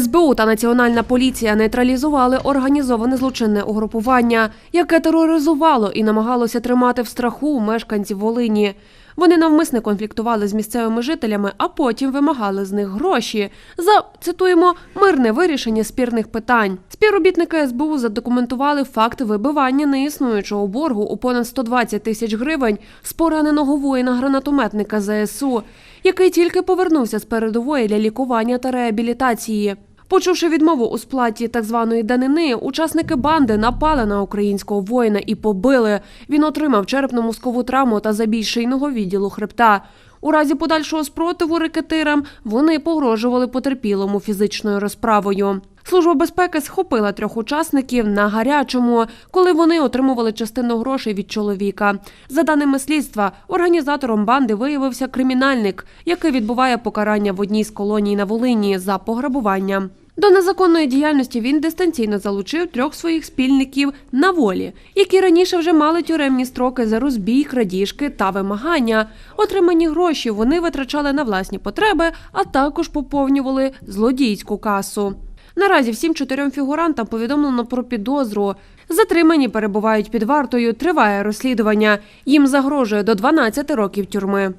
СБУ та Національна поліція нейтралізували організоване злочинне угрупування, яке тероризувало і намагалося тримати в страху мешканців Волині. Вони навмисне конфліктували з місцевими жителями, а потім вимагали з них гроші за цитуємо мирне вирішення спірних питань. Співробітники СБУ задокументували факт вибивання неіснуючого боргу у понад 120 тисяч гривень з пораненого воїна-гранатометника ЗСУ, який тільки повернувся з передової для лікування та реабілітації. Почувши відмову у сплаті так званої данини, учасники банди напали на українського воїна і побили. Він отримав черепно-мозкову травму та забій шийного відділу хребта. У разі подальшого спротиву рекетирам вони погрожували потерпілому фізичною розправою. Служба безпеки схопила трьох учасників на гарячому, коли вони отримували частину грошей від чоловіка. За даними слідства, організатором банди виявився кримінальник, який відбуває покарання в одній з колоній на Волині за пограбування. До незаконної діяльності він дистанційно залучив трьох своїх спільників на волі, які раніше вже мали тюремні строки за розбій, крадіжки та вимагання. Отримані гроші вони витрачали на власні потреби, а також поповнювали злодійську касу. Наразі всім чотирьом фігурантам повідомлено про підозру. Затримані перебувають під вартою, триває розслідування. Їм загрожує до 12 років тюрми.